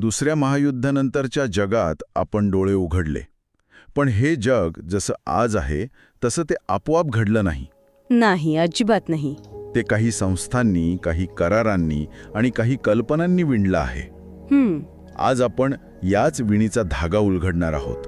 दुसऱ्या महायुद्धानंतरच्या जगात आपण डोळे उघडले. पण हे जग जसं आज आहे तसं ते आपोआप घडलं नाही. नाही अजिबात नाही. ते काही संस्थांनी काही करारांनी आणि काही कल्पनांनी विणलं आहे. हम्म. आज आपण याच विणीचा धागा उलगडणार आहोत.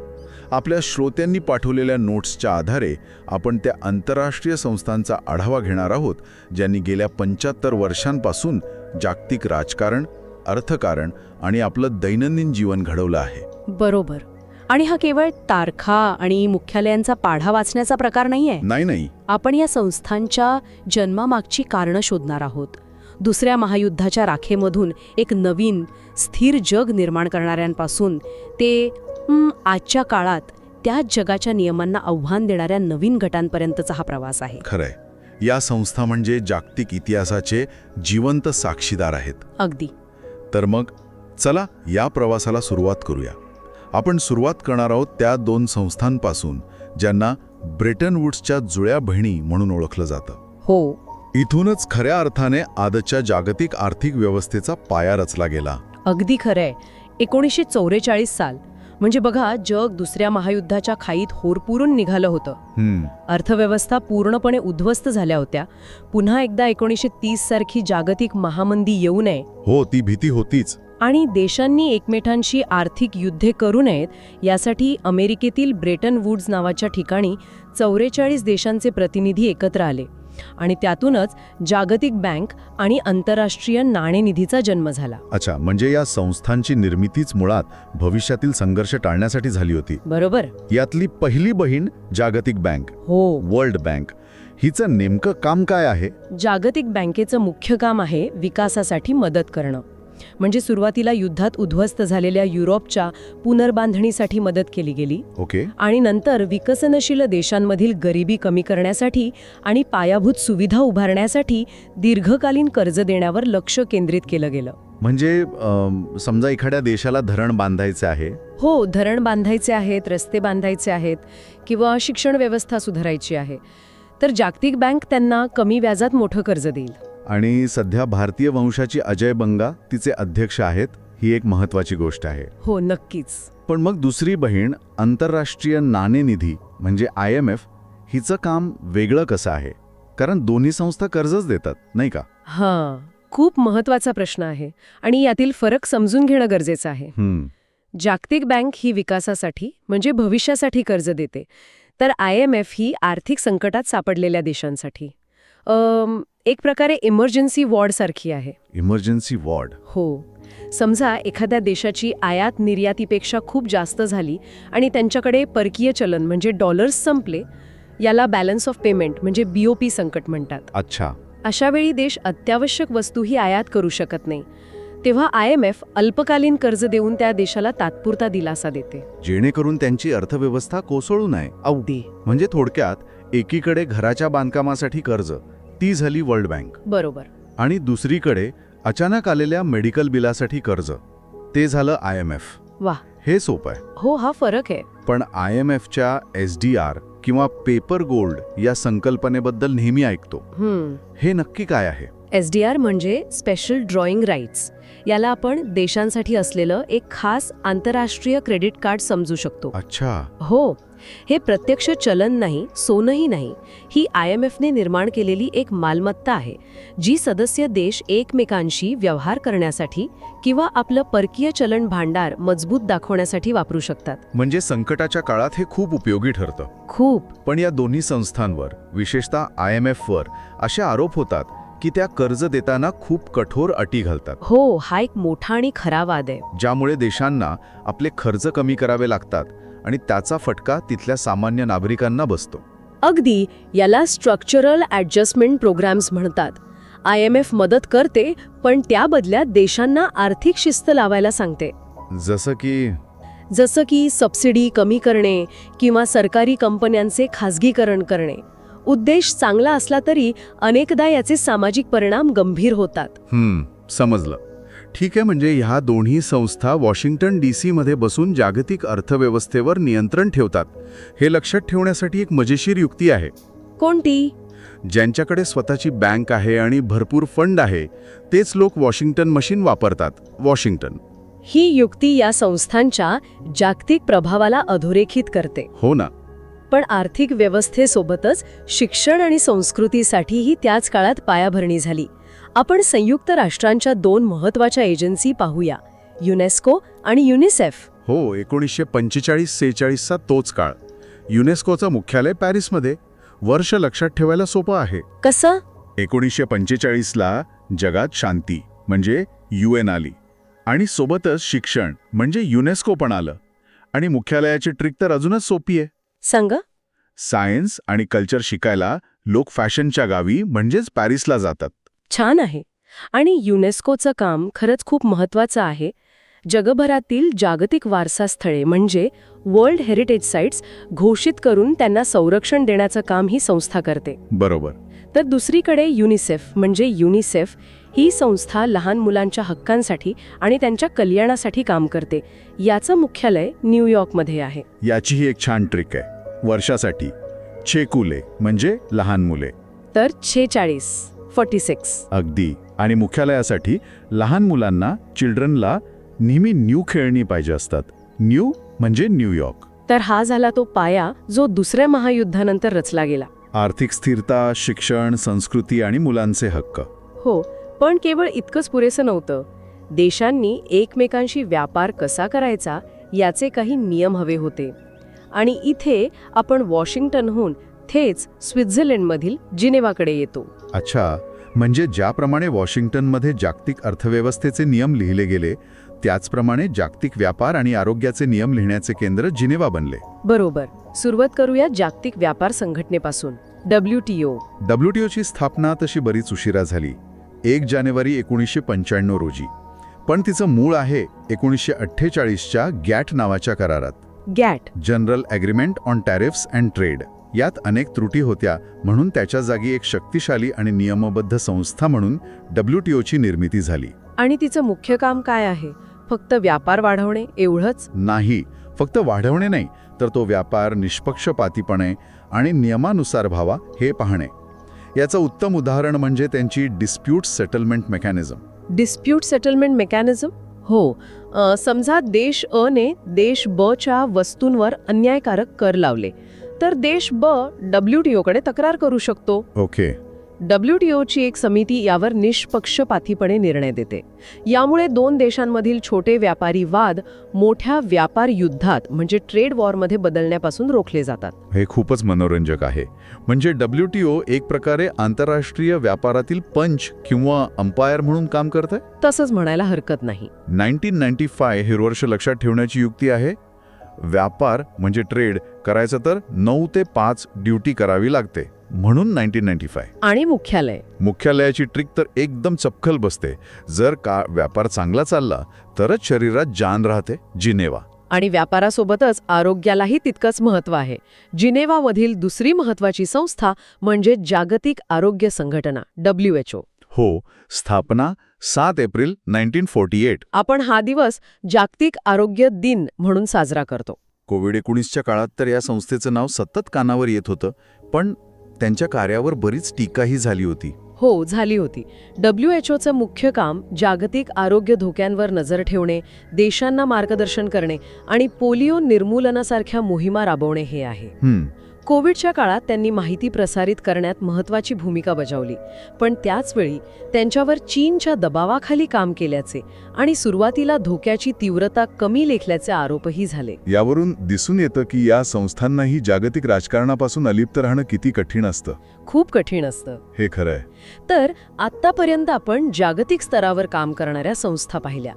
आपल्या श्रोत्यांनी पाठवलेल्या नोट्सच्या आधारे आपण त्या आंतरराष्ट्रीय संस्थांचा आढावा घेणार आहोत ज्यांनी गेल्या पंच्याहत्तर वर्षांपासून जागतिक राजकारण अर्थकारण आणि आपलं दैनंदिन जीवन घडवलं आहे. बरोबर. आणि हा केवळ तारखा आणि मुख्यालयांचा पाढा वाचण्याचा प्रकार नाहीये? नाही नाही. आपण या संस्थांच्या जन्मामागची कारणं शोधणार आहोत. दुसऱ्या महायुद्धाच्या राखेमधून एक नवीन स्थिर जग निर्माण करणाऱ्यांपासून ते आजच्या काळात त्याच जगाच्या नियमांना आव्हान देणाऱ्या नवीन गटांपर्यंतचा हा प्रवास आहे. खरंय. या संस्था म्हणजे जागतिक इतिहासाचे जिवंत साक्षीदार आहेत. अगदी. तर मग चला या प्रवासाला सुरुवात करूया. आपण सुरुवात करणार आहोत त्या दोन संस्थांपासून ज्यांना ब्रिटन वुड्सच्या जुळ्या बहिणी म्हणून ओळखलं जातं. हो. इथूनच खऱ्या अर्थाने आजच्या जागतिक आर्थिक व्यवस्थेचा पाया रचला गेला. अगदी खरंय. एकोणीसशे चौवेचाळीस साल. म्हणजे बघा जग दुसऱ्या महायुद्धाच्या खाईत होरपुरून निघालं होतं. अर्थव्यवस्था पूर्णपणे उद्ध्वस्त झाल्या होत्या. पुन्हा एकदा एकोणीसशे तीस सारखी जागतिक महामंदी येऊ नये. हो ती भीती होतीच. आणि देशांनी एकमेकांशी आर्थिक युद्धे करू नयेत यासाठी अमेरिकेतील ब्रेटन वुड्स नावाच्या ठिकाणी चौवेचाळीस देशांचे प्रतिनिधी एकत्र आले. आणि त्यातूनच जागतिक बँक आणि आंतरराष्ट्रीय नाणेनिधीचा जन्म झाला. अच्छा म्हणजे या संस्थांची निर्मितीच मुळात भविष्यातील संघर्ष टाळण्यासाठी झाली होती. बरोबर. यातली पहिली बहीण जागतिक बँक हो. World Bank. हिचं नेमकं काम काय आहे? जागतिक बँकेचं मुख्य काम आहे विकासासाठी मदत करणं. म्हणजे सुरुवातीला युद्धात उद्ध्वस्त झालेल्या युरोपच्या पुनर्बांधणीसाठी मदत केली गेली. ओके. आणि नंतर विकसनशील देशांमधील गरिबी कमी करण्यासाठी आणि पायाभूत सुविधा उभारण्यासाठी दीर्घकालीन कर्ज देण्यावर लक्ष केंद्रित केलं गेलं. म्हणजे समजा एखाद्या देशाला धरण बांधायचे आहे. हो धरण बांधायचे आहेत रस्ते बांधायचे आहेत किंवा शिक्षण व्यवस्था सुधारायची आहे. तर जागतिक बँक त्यांना कमी व्याजात मोठं कर्ज देईल. आणि सध्या भारतीय वंशाची अजय बंगा तिचे अध्यक्ष आहेत ही एक महत्वाची गोष्ट आहे. हो नक्कीच. पण मग दुसरी बहीण आंतरराष्ट्रीय नाणेनिधी म्हणजे आय एम एफ हिचं काम वेगळं कसं आहे? कारण दोन्ही संस्था कर्जच देतात नाही का? हां खूप महत्त्वाचा प्रश्न आहे आणि यातील फरक समजून घेणं गरजेचं आहे. जागतिक बँक ही विकासासाठी म्हणजे भविष्यासाठी कर्ज देते. तर आय एम एफ ही आर्थिक संकटात सापडलेल्या देशांसाठी. एक प्रकारे इमर्जन्सी वॉर्डसारखी आहे. इमर्जन्सी वॉर्ड हो. समजा एखाद्या देशाची आयात निर्यातीपेक्षा खूप जास्त झाली आणि त्यांच्याकडे परकीय चलन म्हणजे डॉलर्स संपले याला बॅलन्स ऑफ पेमेंट म्हणजे बीओपी संकट म्हणतात. अच्छा. अशा वेळी देश अत्यावश्यक वस्तूही आयात करू शकत नाही. तेव्हा आय एम एफ अल्पकालीन कर्ज देऊन त्या देशाला तात्पुरता दिलासा देते. जेणेकरून त्यांची अर्थव्यवस्था कोसळू नये. अवधी म्हणजे थोडक्यात एकीकडे घराच्या बांधकामासाठी कर्ज ती झाली वर्ल्ड बँक. बरोबर. आणि दुसरीकडे अचानक आलेल्या मेडिकल बिलासाठी कर्ज. ते झालं आय एम एफ. वा हे सोपं आहे. हो हा फरक आहे. पण आय एम एफच्या एस डी आर किंवा पेपर गोल्ड या संकल्पनेबद्दल नेहमी ऐकतो. हे नक्की काय आहे? एस डी आर म्हणजे स्पेशल ड्रॉइंग राईट्स याला आपण देशांसाठी असलेलं एक खास आंतरराष्ट्रीय क्रेडिट कार्ड समजू शकतो. अच्छा. हो. हे प्रत्यक्ष चलन नाही सोनंही नाही. ही आय एम एफने निर्माण केलेली एक मालमत्ता आहे जी सदस्य देश एकमेकांशी व्यवहार करण्यासाठी किंवा आपलं परकीय चलन भांडार मजबूत दाखवण्यासाठी वापरू शकतात. म्हणजे संकटाच्या काळात हे खूप उपयोगी ठरतं. खूप. पण या दोन्ही संस्थांवर विशेषतः आय एम एफवर असे आरोप होतात की त्या कर्ज देताना खूप कठोर अटी घालतात. हो हा एक मोठा आणि खरा वाद आहे. ज्यामुळे देशांना आपले खर्च कमी करावे लागतात आणि त्याचा फटका तिथल्या सामान्य नागरिकांना बसतो. अगदी याला स्ट्रक्चरल ॲडजस्टमेंट प्रोग्राम्स म्हणतात. आय एम एफ मदत करते पण त्या बदल्यात देशांना आर्थिक शिस्त लावायला सांगते. जसं की? जसं की सबसिडी कमी करणे किंवा सरकारी कंपन्यांचे खाजगीकरण करणे. उद्देश चांगला असला तरी अनेकदा याचे सामाजिक परिणाम गंभीर होतात. समजलं. ठीक आहे म्हणजे ह्या दोन्ही संस्था वॉशिंग्टन डी सी मध्ये बसून जागतिक अर्थव्यवस्थेवर नियंत्रण ठेवतात. हे लक्षात ठेवण्यासाठी एक मजेशीर युक्ती आहे. कोणती? ज्यांच्याकडे स्वतःची बँक आहे आणि भरपूर फंड आहे तेच लोक वॉशिंग्टन मशीन वापरतात. वॉशिंग्टन. ही युक्ती या संस्थांच्या जागतिक प्रभावाला अधोरेखित करते. हो ना. पण आर्थिक व्यवस्थेसोबतच शिक्षण आणि संस्कृतीसाठीही त्याच काळात पायाभरणी झाली. आपण संयुक्त राष्ट्रांच्या दोन महत्त्वाच्या एजन्सी पाहूया युनेस्को आणि युनिसेफ. हो एकोणीसशे पंचेचाळीस सेहेचाळीसचा तोच काळ. युनेस्कोचं मुख्यालय पॅरिसमध्ये. वर्ष लक्षात ठेवायला सोपं आहे. कसं? एकोणीसशे पंचेचाळीसला जगात शांती म्हणजे यू एन आली. आणि सोबतच शिक्षण म्हणजे युनेस्को पण आलं. आणि मुख्यालयाची ट्रिक तर अजूनच सोपी आहे. सांग. सायन्स आणि कल्चर शिकायला लोक फॅशनच्या गावी म्हणजेच पॅरिसला जातात. छान आहे. आणि युनेस्कोचं काम खरंच खूप महत्वाचं आहे. जगभरातील जागतिक वारसा स्थळे म्हणजे वर्ल्ड हेरिटेज साइट्स घोषित करून त्यांना संरक्षण देण्याचं काम ही संस्था करते. बरोबर. तर दुसरीकडे युनिसेफ म्हणजे युनिसेफ ही संस्था लहान मुलांच्या हक्कांसाठी आणि त्यांच्या कल्याणासाठी काम करते. याचं मुख्यालय न्यूयॉर्कमध्ये आहे. याचीही एक छान ट्रिक आहे. वर्षासाठी छेकुले म्हणजे लहान मुले. तर छेचाळीस फोर्टी सिक्स. अगदी. आणि मुख्यालयासाठी लहान मुलांना चिल्ड्रनला नेहमी न्यू खेळणी पाहिजे असतात. न्यू म्हणजे न्यूयॉर्क तर हा झाला तो पाया जो दुसऱ्या महायुद्धानंतर रचला गेला. आर्थिक स्थिरता शिक्षण संस्कृती आणि मुलांचे हक्क. हो पण केवळ इतकंच पुरेसं नव्हतं. देशांनी एकमेकांशी व्यापार कसा करायचा याचे काही नियम हवे होते. आणि इथे आपण वॉशिंग्टनहून थेच स्वित्झर्लंडमधील जिनेवाकडे येतो. अच्छा म्हणजे ज्याप्रमाणे वॉशिंग्टनमध्ये जागतिक अर्थव्यवस्थेचे नियम लिहिले गेले त्याचप्रमाणे जागतिक व्यापार आणि आरोग्याचे नियम लिहिण्याचे केंद्र जिनेवा बनले. बरोबर. सुरुवात करूया जागतिक व्यापार संघटनेपासून डब्ल्यू टी ओ डब्ल्यूटीओची स्थापना तशी बरीच उशिरा झाली. एक जानेवारी एकोणीसशे पंच्याण्णव रोजी. पण तिचं मूळ आहे एकोणीसशे अठ्ठेचाळीसच्या गॅट नावाच्या करारात. GATT. General agreement on tariffs and trade. यात अनेक त्रुटी होत्या म्हणून त्याच्या जागी एक शक्तिशाली आणि नियमबद्ध संस्था म्हणून डब्ल्यूटीओची निर्मिती झाली. आणि तिचं मुख्य काम काय आहे? फक्त व्यापार वाढवणे एवढंच? नाही फक्त वाढवणे नाही तर तो व्यापार निष्पक्षपातीपणे आणि नियमानुसार व्हावा हे पाहणे. याचं उत्तम उदाहरण म्हणजे त्यांची dispute settlement mechanism dispute settlement mechanism हो. समजा देश अ ने देश ब च्या वस्तूंवर अन्यायकारक कर लावले. तर देश ब डब्ल्यू टी ओकडे तक्रार करू शकतो. ओके. डब्ल्यू टी ओची एक समिती यावर निष्पक्षपातीपणे निर्णय देते. यामुळे दोन देशांमधील छोटे व्यापारी वाद मोठ्या व्यापार युद्धात म्हणजे ट्रेड वॉरमध्ये बदलण्यापासून रोखले जातात. हे खूपच मनोरंजक आहे. म्हणजे डब्ल्यूटीओ एक प्रकारे आंतरराष्ट्रीय व्यापारातील पंच किंवा अंपायर म्हणून काम करत आहे तसंच म्हणायला हरकत नाही. नाईन्टीन नाईन्टी फाय हे वर्ष लक्षात ठेवण्याची युक्ती आहे. व्यापार म्हणजे ट्रेड करायचं तर नऊ ते पाच ड्युटी करावी लागते. म्हणून नाईन्टीन नाईन्टी फाय. आणि मुख्यालय. मुख्यालयाची ट्रिक तर एकदम चपखल बसते. जर का व्यापार चांगला चालला तरच शरीरात जान राहते जिनेवा. आणि व्यापारासोबतच आरोग्यालाही तितकंच महत्त्व आहे. जिनेवामधील दुसरी महत्त्वाची संस्था म्हणजे जागतिक आरोग्य संघटना डब्ल्यू एच ओ. हो स्थापना सात एप्रिल नाईन्टीन फोर्टी एट. आपण हा दिवस जागतिक आरोग्य दिन म्हणून साजरा करतो. कोविड एकोणीसच्या काळात तर या संस्थेचं नाव सतत कानावर येत होतं पण त्यांच्या कार्यावर बरीच टीकाही झाली होती. हो झाली होती. डब्ल्यू एच ओचं मुख्य काम जागतिक आरोग्य धोक्यांवर नजर ठेवणे देशांना मार्गदर्शन करणे आणि पोलिओ निर्मूलनासारख्या मोहिमा राबवणे हे आहे. कोविडच्या काळात त्यांनी माहिती प्रसारित करण्यात महत्त्वाची भूमिका बजावली. पण त्याचवेळी त्यांच्यावर चीनच्या दबावाखाली काम केल्याचे आणि सुरुवातीला धोक्याची तीव्रता कमी लेखल्याचे आरोपही झाले. यावरून दिसून येतं की या संस्थांनाही जागतिक राजकारणापासून अलिप्त राहणं किती कठीण असतं. खूप कठीण असतं. हे खरं आहे तर आत्तापर्यंत आपण जागतिक स्तरावर काम करणाऱ्या संस्था पाहिल्या.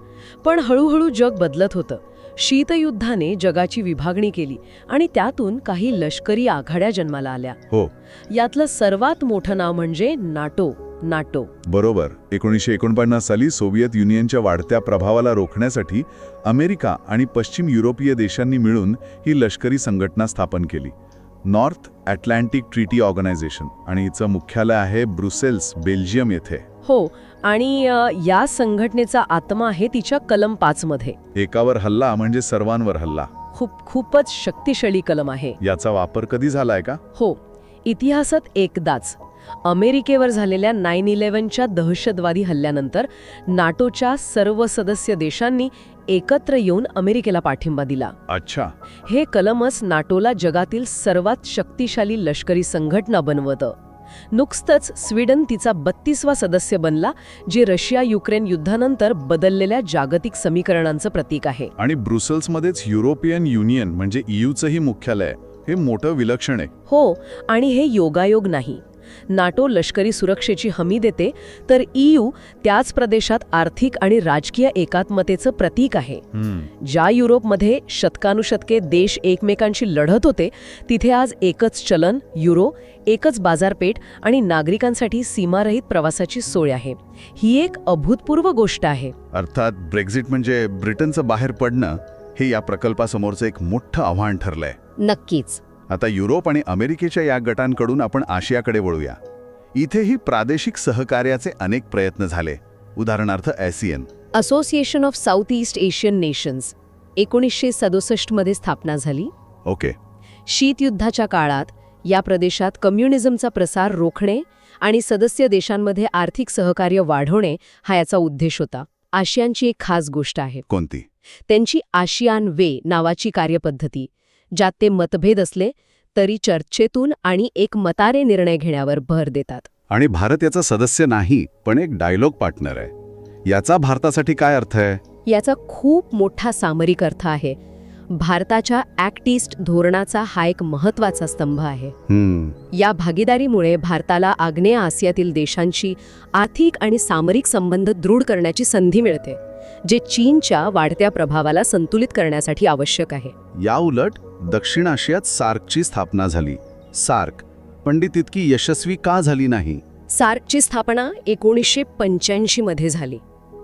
पण हळूहळू जग बदलत होतं. शीतयुद्धाने जगाची विभागणी केली आणि त्यातून काही लष्करी आघाड्या जन्माला आल्या. हो. यातलं सर्वात मोठं नाव म्हणजे नाटो नाटो. बरोबर. एकोणीसशे एकोणपन्नास साली सोव्हिएत युनियनच्या वाढत्या प्रभावाला रोखण्यासाठी अमेरिका आणि पश्चिम युरोपीय देशांनी मिळून ही लष्करी संघटना स्थापन केली. नॉर्थ अटलांटिक ट्रीटी ऑर्गनायझेशन आणि हिचं मुख्यालय आहे ब्रुसेल्स बेल्जियम येथे. हो. आणि या संघटनेचा आत्मा आहे तिच्या कलम पाच मध्ये एकावर हल्ला म्हणजे सर्वांवर हल्ला. खूप खूपच शक्तिशाली कलम आहे. याचा वापर कधी झालाय का? हो इतिहासात एकदाच. अमेरिकेवर झालेल्या नाईन इलेव्हनच्या दहशतवादी हल्ल्यानंतर नाटोच्या सर्व सदस्य देशांनी एकत्र येऊन अमेरिकेला पाठिंबा दिला. अच्छा. हे कलमच नाटोला जगातील सर्वात शक्तिशाली लष्करी संघटना बनवतं. नुकतंच स्वीडन तिचा बत्तीसवा सदस्य बनला जे रशिया युक्रेन युद्धानंतर बदललेल्या जागतिक समीकरणांचं प्रतीक आहे आणि ब्रुसल्समध्येच युरोपियन युनियन म्हणजे ईयूचंही मुख्यालय. हे मोठं विलक्षण आहे हो आणि हे योगायोग नाही नाटो लष्करी सुरक्षेची हमी देते तर ईयू त्याच प्रदेशात आर्थिक आणि राजकीय एकात्मतेचं प्रतीक आहे. ज्या युरोपमध्ये शतकानुशतके देश एकमेकांशी लढत होते तिथे आज एकच चलन युरो एकच बाजारपेठ आणि नागरिकांसाठी सीमारहित प्रवासाची सोय आहे. ही एक अभूतपूर्व गोष्ट आहे. अर्थात ब्रेक्झिट म्हणजे ब्रिटनचं बाहेर पडणं हे या प्रकल्पासमोरचं एक मोठं आव्हान ठरलंय. नक्कीच. आता युरोप आणि अमेरिकेच्या या गटांकडून आपण आशियाकडे वळूया. इथेही प्रादेशिक सहकार्याचे अनेक प्रयत्न झाले. उदाहरणार्थ ASEAN association of South East Asian nations एकोणीसशे सदुसष्टमध्ये स्थापना झाली. ओके. शीतयुद्धाच्या काळात या प्रदेशात कम्युनिझमचा प्रसार रोखणे आणि सदस्य देशांमध्ये आर्थिक सहकार्य वाढवणे हा याचा उद्देश होता. आशियानची एक खास गोष्ट आहे. कोणती? त्यांची आशियान वे नावाची कार्यपद्धती. ज्यात ते मतभेद असले तरी चर्चेतून आणि एक मतारे निर्णय घेण्यावर भर देतात. आणि भारत याचा सदस्य नाही पण एक डायलॉग पार्टनर आहे. याचा भारतासाठी काय अर्थ आहे? याचा खूप मोठा सामरिक अर्थ आहे. भारताच्या ॲक्ट ईस्ट धोरणाचा हा एक महत्त्वाचा स्तंभ आहे. या भागीदारीमुळे भारताला आग्नेय आशियातील देशांशी आर्थिक आणि सामरिक संबंध दृढ करण्याची संधी मिळते जे चीनच्या वाढत्या प्रभावाला संतुलित करण्यासाठी आवश्यक आहे. या उलट दक्षिण आशियात सार्कची स्थापना झाली. सार्क पण ती तितकी यशस्वी का झाली नाही? सार्कची स्थापना एकोणीसशे पंच्याऐंशी मध्ये झाली.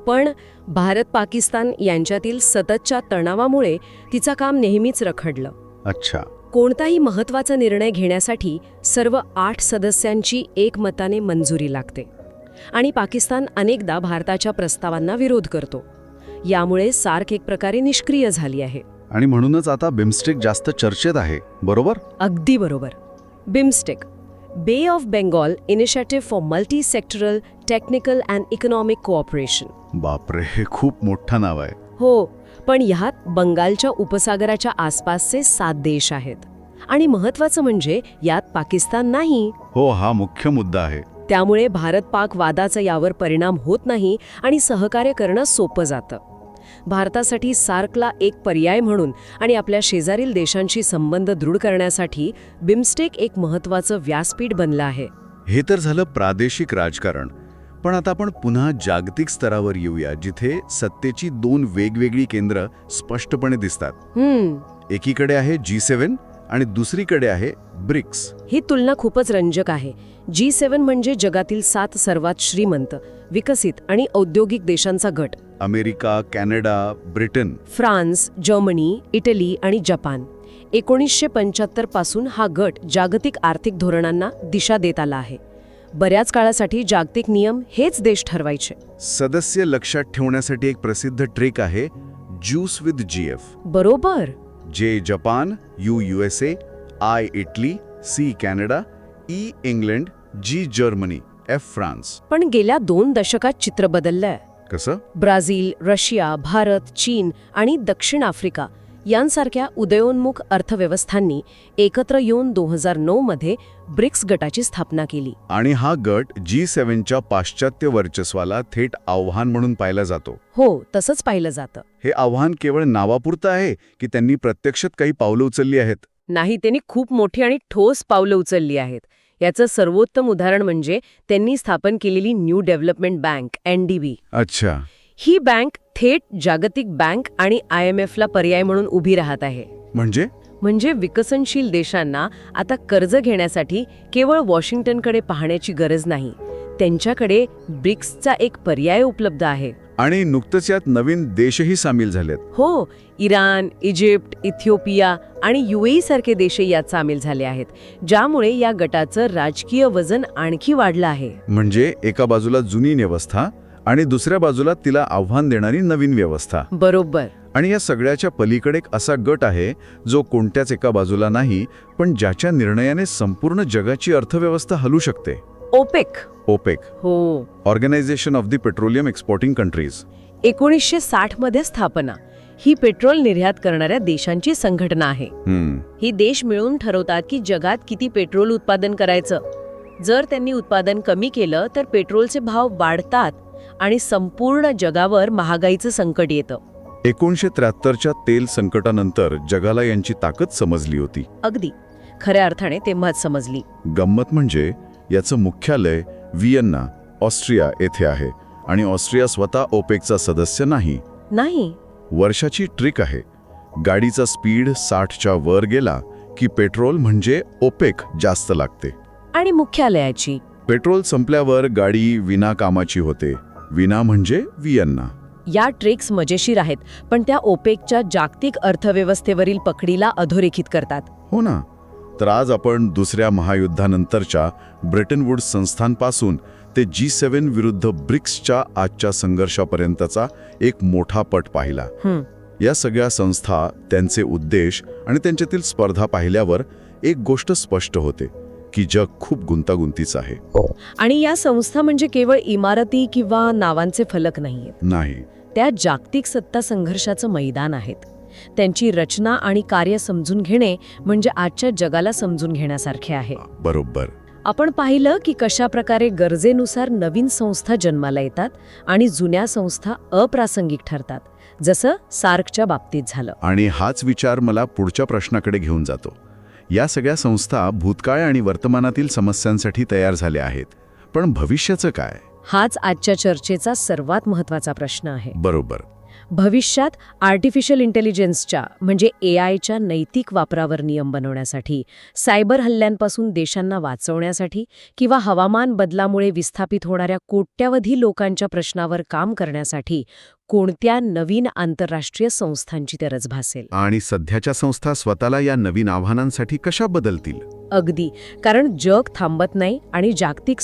पण भारत पाकिस्तान यांच्यातील सततच्या तणावामुळे तिचं काम नेहमीच रखडलं. अच्छा. कोणताही महत्त्वाचा निर्णय घेण्यासाठी सर्व आठ सदस्यांची एकमताने मंजुरी लागते. आणि पाकिस्तान अनेकदा भारताच्या प्रस्तावांना विरोध करतो. यामुळे सार्क एक प्रकारे निष्क्रिय झाली आहे. आणि म्हणूनच आता बिमस्टेक जास्त चर्चेत आहे बरोबर? अगदी बरोबर. BIMSTEC bay of Bengal initiative for multi sectoral technical and economic cooperation. बापरे हे खूप मोठं नाव आहे. हो पण ह्यात बंगालच्या उपसागराच्या आसपासचे सात देश आहेत. आणि महत्वाचं म्हणजे यात पाकिस्तान नाही. हो हा मुख्य मुद्दा आहे. त्यामुळे भारत पाक वादाचा यावर परिणाम होत नाही आणि सहकार्य करणं सोपं जातं. भारतासाठी सार्कला एक पर्याय म्हणून आणि आपल्या शेजारील देशांशी संबंध दृढ करण्यासाठी बिमस्टेक एक महत्वाचं व्यासपीठ बनलं आहे. हे तर झालं प्रादेशिक राजकारण. पण आता आपण पुन्हा जागतिक स्तरावर येऊया जिथे सत्तेची दोन वेगवेगळी केंद्र स्पष्टपणे दिसतात. एकीकडे आहे जी सेव्हन आणि दुसरीकडे आहे ब्रिक्स. ही तुलना खूपच रंजक आहे. जी सेवन म्हणजे जगातील सात सर्वात श्रीमंत विकसित आणि औद्योगिक देशांचा गट. America Canada Britain. France Germany Italy आणि जपान. एकोणीसशे पंच्याहत्तरपासून हा गट जागतिक आर्थिक धोरणांना दिशा देत आला आहे. बऱ्याच काळासाठी जागतिक नियम हेच देश ठरवायचे. सदस्य लक्षात ठेवण्यासाठी एक प्रसिद्ध ट्रिक आहे ज्यूस विथ जी एफ. बरोबर. J Japan U U S A I Italy C Canada E England G Germany F France. पण गेल्या दोन दशकात चित्र बदललंय. कसं? ब्राझील रशिया भारत चीन आणि दक्षिण आफ्रिका यांसारख्या उदयोन्मुख अर्थव्यवस्थांनी एकत्र येऊन दोन हजार नऊ मध्ये ब्रिक्स गटाची स्थापना केली. आणि हा गट जी सेव्हनच्या पाश्चात्य वर्चस्वाला थेट आव्हान म्हणून पाहिला जातो. हो तसंच पाहिलं जातं. हे आव्हान केवळ नावापुरतं आहे की त्यांनी प्रत्यक्षात काही पावलं उचलली आहेत? नाही त्यांनी खूप मोठी आणि ठोस पावलं उचलली आहेत. याचं सर्वोत्तम उदाहरण म्हणजे त्यांनी स्थापन केलेली न्यू डेव्हलपमेंट बँक एनडीबी अच्छा. ही बँक थेट जागतिक बँक आणि आय एम एफला पर्याय म्हणून उभी राहत आहे. म्हणजे? म्हणजे विकसनशील देशांना आता कर्ज घेण्यासाठी केवळ वॉशिंग्टनकडे पाहण्याची गरज नाही. त्यांच्याकडे ब्रिक्सचा एक पर्याय उपलब्ध आहे. आणि नुकतंच यात नवीन देशही सामील झालेत. हो इराण इजिप्त इथिओपिया आणि युएई सारखे देशही यात सामील झाले आहेत ज्यामुळे या गटाचं राजकीय वजन आणखी वाढलं आहे. म्हणजे एका बाजूला जुनी व्यवस्था आणि दुसऱ्या बाजूला तिला आव्हान देणारी नवीन व्यवस्था. बरोबर. आणि या सगळ्याच्या पलीकडे एक असा गट आहे जो कोणत्याच एका बाजूला नाही पण ज्याच्या निर्णयाने संपूर्ण जगाची अर्थव्यवस्था हलू शकते. ओपेक. ओपेक. हो. Organisation of the petroleum exporting countries एकोणीसशे साठमध्ये स्थापना. ही पेट्रोल निर्यात करणाऱ्या देशांची संघटना आहे. हम्म, ही देश मिळून ठरवतात की जगात किती पेट्रोल उत्पादन करायचं. जर त्यांनी उत्पादन कमी केलं तर पेट्रोलचे भाव वाढतात आणि संपूर्ण जगावर महागाईचं संकट येतं. एकोणीसशे त्र्याहत्तरच्या तेल संकटानंतर जगाला यांची ताकद समजली होती. अगदी. खऱ्या अर्थाने तेव्हाच समजली. गंमत म्हणजे याचं मुख्यालय वियन्ना ऑस्ट्रिया येथे आहे आणि ऑस्ट्रिया स्वतः ओपेकचा सदस्य नाही. नाही. वर्षाची ट्रिक आहे. गाडीचा स्पीड साठच्या वर गेला की पेट्रोल म्हणजे ओपेक जास्त लागते. आणि मुख्यालयाची. पेट्रोल संपल्यावर गाडी विना कामाची होते. विना म्हणजे वियन्ना या ट्रिक्स मजेशीर आहेत पण त्या ओपेकच्या जागतिक अर्थव्यवस्थेवरील पकडीला अधोरेखित करतात. हो ना. तर आज आपण दुसऱ्या महायुद्धानंतरच्या ब्रिटन वुड्स संस्थांपासून ते जी सेव्हन विरुद्ध ब्रिक्सच्या आजच्या संघर्षापर्यंतचा एक मोठा पट पाहिला. हं, या सगळ्या संस्था त्यांचे उद्देश आणि त्यांच्यातील स्पर्धा पाहिल्यावर एक गोष्ट स्पष्ट होते की जग खूप गुंतागुंतीचं आहे. आणि या संस्था म्हणजे केवळ इमारती किंवा नावांचे फलक नाहीयेत. नाही. त्या जागतिक सत्ता संघर्षाचं मैदान आहेत. त्यांची रचना आणि कार्य समजून घेणे म्हणजे आजच्या जगाला समजून घेण्यासारखे आहे. बरोबर. आपण पाहिलं की कशा प्रकारे गरजेनुसार नवीन संस्था जन्माला येतात आणि जुन्या संस्था अप्रासंगिक ठरतात जसं सार्कच्या बाबतीत झालं. आणि हाच विचार मला पुढच्या प्रश्नाकडे घेऊन जातो. या सगळ्या संस्था भूतकाळ आणि वर्तमानातील समस्यांसाठी तयार झाल्या आहेत. पण भविष्याचं काय? हाच आजच्या चर्चेचा सर्वात महत्त्वाचा प्रश्न आहे. बरोबर. भविष्यात आर्टिफिशियल इंटेलिजन्सच्या म्हणजे ए आयच्या नैतिक वापरावर नियम बनवण्यासाठी सायबर हल्ल्यांपासून देशांना वाचवण्यासाठी किंवा हवामान बदलामुळे विस्थापित होणाऱ्या कोट्यावधी लोकांच्या प्रश्नावर काम करण्यासाठी कोणत्या नवीन आंतरराष्ट्रीय संस्थांची गरज भासेल? आणि सध्याच्या संस्था स्वतःला या नवीन आव्हानांसाठी कशा बदलतील? अगदी. कारण जग थांबत नाही आणि जागतिक